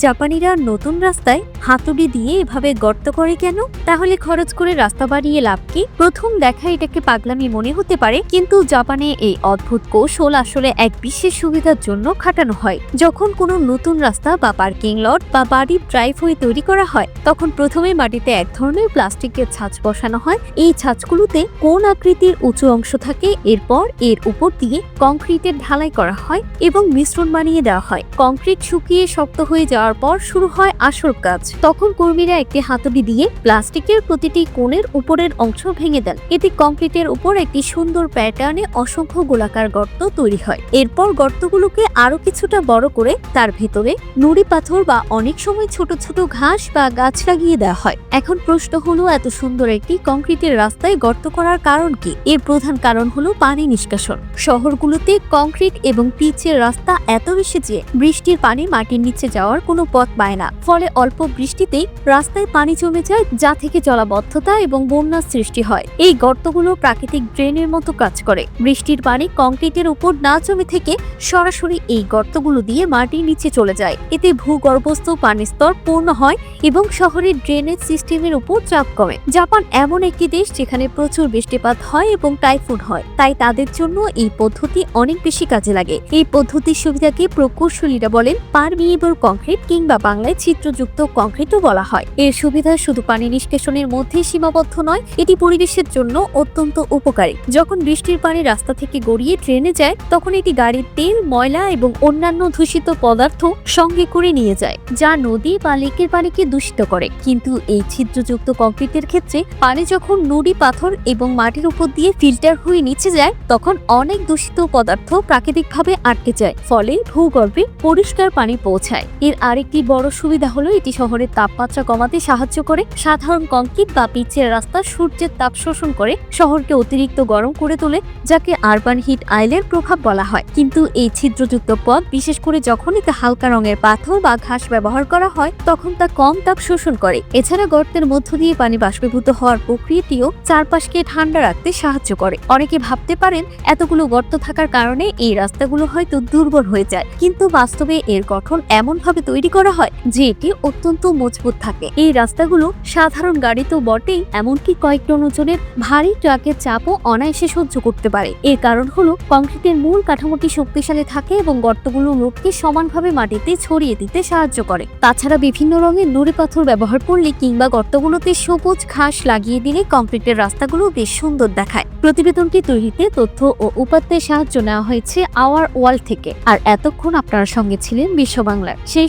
জাপানিরা নতুন রাস্তায় হাতুড়ি দিয়ে এভাবে গর্ত করে কেন? তাহলে খরচ করে রাস্তা বাড়িয়ে লাভ কি? প্রথম দেখা এটাকে পাগলামি মনে হতে পারে, কিন্তু জাপানে এই অদ্ভুত কৌশল আসলে এক বিশেষ সুবিধার জন্য খাটানো হয়। যখন কোনো নতুন রাস্তা বা পার্কিং লট বা বাড়ির ড্রাইভওয়ে তৈরি করা হয়, তখন প্রথমে মাটিতে এক ধরনের প্লাস্টিকের ছাঁচ বসানো হয়। এই ছাঁচগুলোতে কোন আকৃতির উঁচু অংশ থাকে, এরপর এর উপর দিয়ে কংক্রিটের ঢালাই করা হয় এবং মিশ্রণ বানিয়ে দেওয়া হয়। কংক্রিট শুকিয়ে শক্ত হয়ে যাওয়ার পর শুরু হয় আসল কাজ। তখন কর্মীরা একটি হাতুড়ি দিয়ে প্লাস্টিকের প্রতিটি কোণের উপরের অংশ ভেঙে দেন। এতে কংক্রিটের উপর একটি সুন্দর প্যাটার্নে অসংখ্য গোলাকার গর্ত তৈরি হয়। এরপর গর্তগুলোকে আরও কিছুটা বড় করে তার ভেতরে নুড়ি পাথর বা অনেক সময় ছোট ছোট ঘাস বা গাছ লাগিয়ে দেওয়া হয়। এখন প্রশ্ন হলো, এত সুন্দর একটি কংক্রিটের রাস্তায় গর্ত করার কারণ কি? এর প্রধান কারণ হলো পানি নিষ্কাশন। শহরগুলোতে কংক্রিট এবং পিচের রাস্তা এত বেশি যে বৃষ্টির পানি মাটির নিচে যাওয়ার কোনো পথ পায় না। ফলে অল্প বৃষ্টিতেই রাস্তায় পানি জমে যায়, যা থেকে জলাবদ্ধতা এবং বন্যার সৃষ্টি হয়। এই গর্তগুলো প্রাকৃতিক ড্রেনের মতো কাজ করে। বৃষ্টির পানি কংক্রিটের উপর না জমে থেকে সরাসরি এই গর্তগুলো দিয়ে মাটির নিচে চলে যায়। এতে ভূগর্ভস্থ পানির স্তর পূর্ণ হয় এবং শহরের ড্রেনেজ সিস্টেমের উপর চাপ কমে। জাপান এমন একটি দেশ যেখানে প্রচুর বৃষ্টিপাত হয় এবং টাইফুন হয়। তাই তাদের জন্য এই পদ্ধতি অনেক বেশি কাজে লাগে। এই পদ্ধতির সুবিধাকে প্রকৌশলীরা বলেন পারমিয়েবল কংক্রিট। কিংবা বাংলায় ছিদ্রযুক্ত কংক্রিটও বলা হয়। এর সুবিধা শুধু পানি নিষ্কাশনের মধ্যে সীমাবদ্ধ নয়, এটি পরিবেশের জন্য অত্যন্ত উপকারী। যখন বৃষ্টির পানি রাস্তা থেকে গড়িয়ে ট্রেনে যায়, তখন এটি গাড়ির তেল, ময়লা এবং অন্যান্য দূষিত পদার্থ সঙ্গে করে নিয়ে যায়, যা নদী বা লেকের পানিকে দূষিত করে। কিন্তু এই ছিদ্রযুক্ত কংক্রিটের ক্ষেত্রে পানি যখন নুড়ি পাথর এবং মাটির উপর দিয়ে ফিল্টার হয়ে নিচে যায়, তখন অনেক দূষিত পদার্থ প্রাকৃতিকভাবে আটকে যায়, ফলে ভূগর্ভে পরিষ্কার পানি পৌঁছায়। এর আরেকটি বড় সুবিধা হলো, এটি শহরের তাপমাত্রা কমাতে সাহায্য করে। সাধারণ কংক্রিট বা পিচের রাস্তা সূর্যের তাপ শোষণ করে শহরকে অতিরিক্ত গরম করে তোলে, যাকে আরবান হিট আইলের প্রভাব বলা হয়। কিন্তু এই ছিদ্রযুক্ত পথ, বিশেষ করে যখন এতে হালকা রঙের পাথর বা ঘাস ব্যবহার করা হয়, তখন তা কম তাপ শোষণ করে। এছাড়া গর্তের মধ্য দিয়ে পানি বাষ্পীভূত হওয়ার প্রক্রিয়াটিও চারপাশকে ঠান্ডা রাখতে সাহায্য করে। অনেকে ভাবতে পারেন, এতগুলো গর্ত থাকার কারণে এই রাস্তাগুলো হয়তো দুর্বল হয়ে যায়। কিন্তু বাস্তবে এর গঠন এমনভাবে তৈরি করা হয়, যে এটি অত্যন্ত মজবুত থাকে। এই রাস্তাগুলো সাধারণ গাড়ি তো বটেই, এমনকি কয়েক টন ওজনের ভারী ট্রাকের চাপও অনায়াসে সহ্য করতে পারে। এর কারণ হলো, কংক্রিটের মূল কাঠামোটি শক্তিশালী থাকে এবং গর্তগুলো লোককে সমানভাবে মাটিতে ছড়িয়ে দিতে সাহায্য করে। তাছাড়া বিভিন্ন রঙের নুড়ি পাথর ব্যবহার করলে কিংবা গর্তগুলোতে সবুজ ঘাস লাগিয়ে দিলে কংক্রিটের রাস্তাগুলো বেশ সুন্দর দেখায়। প্রতিবেদনটি তৈরিতে তথ্য ও উপাত্তের সাহায্য নেওয়া হয়েছে আওয়ার ওয়াল থেকে। আর এতক্ষণ আপনার সঙ্গে ছিলেন বিশ্ব বাংলার সেই